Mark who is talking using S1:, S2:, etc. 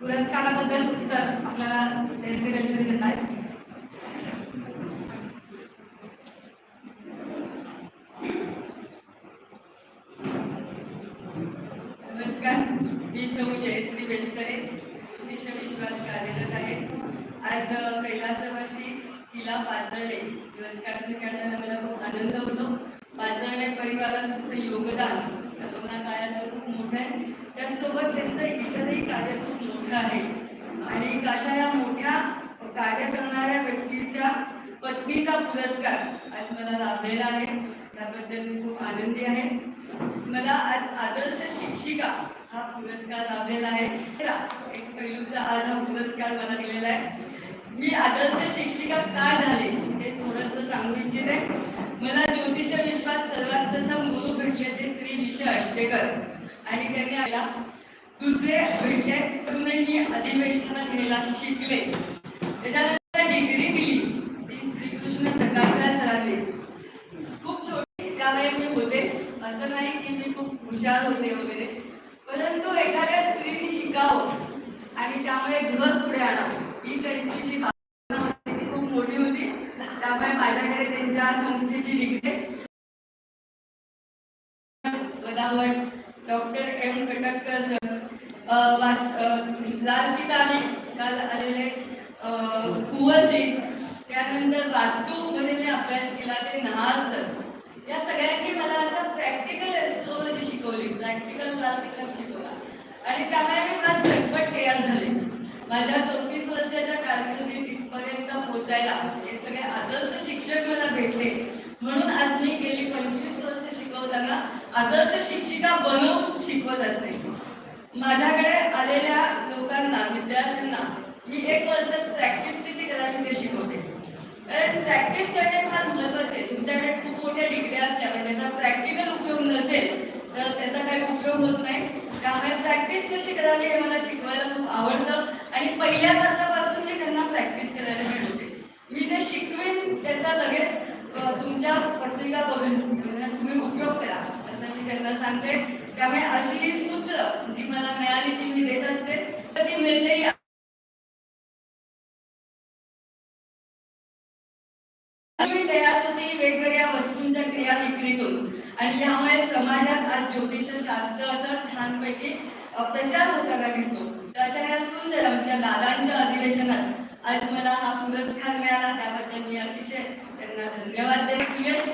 S1: पुरस्काराबद्दल उत्तर आपल्याला जयश्री वेलसरी देत आहेत
S2: नमस्कार मी सौ जयश्री वेलसरे विश्वविश्वास कार्यरत आहे. आज अ, कैलासवासी शिला पाचर्डे पुरस्कार स्वीकारताना मला खूप आनंद होतो. पाचर्डे परिवाराचं योगदान करोना काळात खूप मोठं आहे. त्याचसोबत त्यांचं इतरही कार्य खूप मोठं आहे. आणि अशा या मोठ्या कार्य करणाऱ्या व्यक्तीच्या पत्नीचा पुरस्कार आज मला लाभलेला आहे. त्याबद्दल मी खूप आनंदी आहे. मला आज आदर्श शिक्षिका हा पुरस्कार लाभलेला आहे. एक पैलूचा आज हा पुरस्कार मला दिलेला आहे. मी आदर्श शिक्षिका का झाले हे थोडंसं सांगू इच्छिते. मला ज्योतिष विश्वात सर्वात प्रथम विश आणि त्यांनी आला दुसरे भेटले कडूनही मी अधिवेशनात गेला शिकले. त्याच्यानंतर डिग्री दिली. ती श्रीकृष्ण प्रकाशराज सरांनी. खूप छोटी त्यावेळी मी होते. असं नाही की मी खूप हुशार होते वगैरे. परंतु एखाद्या स्त्रीने शिकावं आणि त्यामुळे घर पुढे आणावं. ही त्यांची जी भावना होती ती खूप मोठी होती. त्यामुळे माझ्याकडे त्यांच्या संस्थेची डिग्री पदावर डॉक्टर एम कटककर सर. लाल किताबी काल आलेले कुवरजी त्यानंतर वास्तूमध्ये मी अभ्यास केला ते नहार सर. या सगळ्यांनी मला असं प्रॅक्टिकल एस्ट्रॉलॉजी शिकवली प्रॅक्टिकल क्लासिकल शिकवला. आणि त्यामुळे मी फार झटपट तयार झाले. माझ्या चौतीस वर्षाच्या कारकिर्दीत इथपर्यंत पोहोचायला हे सगळे आदर्श शिक्षक मला भेटले. म्हणून आज मी गेली पंचवीस वर्ष शिकवताना आदर्श शिक्षिका बनवून शिकवत असते माझ्याकडे आलेल्या लोकांना विद्यार्थ्यांना मी एक वर्ष प्रॅक्टिस कशी करावी ते शिकवते. कारण प्रॅक्टिस करणे फार महत्त्वाचे आहे. तुमच्याकडे खूप मोठ्या डिग्री असल्यामुळे पण त्याचा प्रॅक्टिकल उपयोग नसेल तर त्याचा काही उपयोग होत नाही. त्यामुळे प्रॅक्टिस कशी करावी हे मला शिकवायला खूप आवडतं. आणि पहिल्या तासात मी त्यांना प्रॅक्टिस करायला मिळवते मी ते शिकवीन त्याचा लगेच अ, तुमच्या पत्रिका बघून तुम्ही उपयोग करा असं मी त्यांना सांगते. त्यामुळे अशी ही सूत्र जी मला मिळाली ती मी देत असते. तर ती मिळते तयार होते वेगवेगळ्या वस्तूंच्या क्रिया विक्रीतून. आणि यामुळे समाजात आज ज्योतिष शास्त्राचा छानपैकी प्रचार होताना दिसतो. तर अशा या सुंदर आमच्या दादांच्या अधिवेशनात आज मला हा पुरस्कार मिळाला. त्याबद्दल मी अतिशय त्यांना धन्यवाद देते. यश